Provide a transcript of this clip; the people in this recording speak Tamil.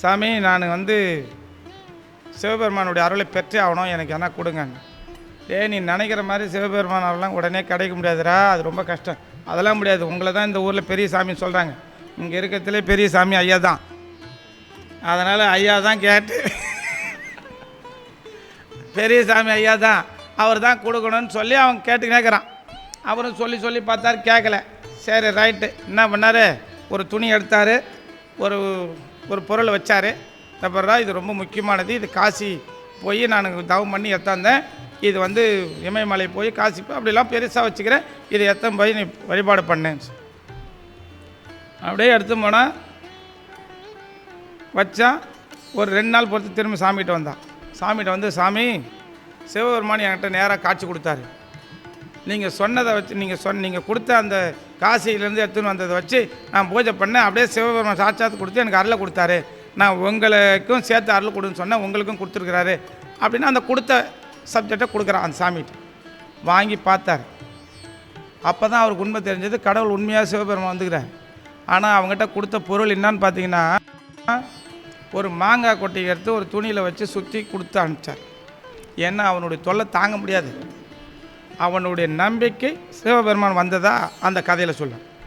சாமி நான் வந்து சிவபெருமானுடைய அருளை பெற்றே ஆகணும். எனக்கு என்ன கொடுங்க. ஏ நீ நினைக்கிற மாதிரி சிவபெருமான் அருள்லாம் உடனே கிடைக்க முடியாதுடா. அது ரொம்ப கஷ்டம். அதெல்லாம் முடியாது. உங்களை தான் இந்த ஊரில் பெரிய சாமின்னு சொல்கிறாங்க இங்கே இருக்கிறதுலே பெரிய சாமி ஐயா தான். அதனால் ஐயா தான் கேட்டு. பெரிய சாமி ஐயா தான். அவர் தான் கொடுக்கணும்னு சொல்லி அவன் கேட்டு கேட்குறான் அவரும் சொல்லி சொல்லி பார்த்தாரு கேட்கல சரி ரைட்டு என்ன பண்ணார்? ஒரு துணி எடுத்தார். ஒரு ஒரு பொருளை வச்சார். அப்புறம் இது ரொம்ப முக்கியமானது. இது காசி போய் நான் தவம் பண்ணி எத்தாந்தேன். இது வந்து இமயமலை போய் காசி போய் அப்படிலாம் பெருசாக வச்சுக்கிறேன். இது எத்தம் போய் நீ வழிபாடு பண்ணேன் அப்படியே எடுத்து போனால் வச்சா ஒரு ரெண்டு நாள் பொறுத்து திரும்ப சாமிகிட்ட வந்தான். சாமிகிட்ட வந்து சாமி சிவபெருமான் என்கிட்ட நேராக காட்சி கொடுத்தாரு. நீங்கள் சொன்னதை வச்சு நீங்கள் சொன்ன நீங்கள் கொடுத்த அந்த காசியிலேருந்து எடுத்துன்னு வந்ததை வச்சு நான் பூஜை பண்ணேன். அப்படியே சிவபெருமான் சாட்சாத்து கொடுத்து எனக்கு அருளை கொடுத்தாரு. நான் உங்களுக்கும் சேர்த்து அருள் கொடுன்னு சொன்னேன். உங்களுக்கும் கொடுத்துருக்குறாரு. அப்படின்னு அந்த கொடுத்த சப்ஜெக்டை கொடுக்குறான் அந்த சாமிகிட்ட. வாங்கி பார்த்தார். அப்போ தான் அவருக்கு உண்மை தெரிஞ்சது. கடவுள் உண்மையாக சிவபெருமான் வந்துக்கிறார். ஆனால் அவங்ககிட்ட கொடுத்த பொருள் என்னன்னு பார்த்தீங்கன்னா ஒரு மாங்காய் கொட்டையை எடுத்து ஒரு துணியில் வச்சு சுற்றி கொடுத்து அனுப்பிச்சார். ஏன்னா அவனுடைய தொல்லை தாங்க முடியாது. அவனுடைய நம்பிக்கை சிவபெருமான் வந்ததா அந்த கதையில் சொல்லுவேன்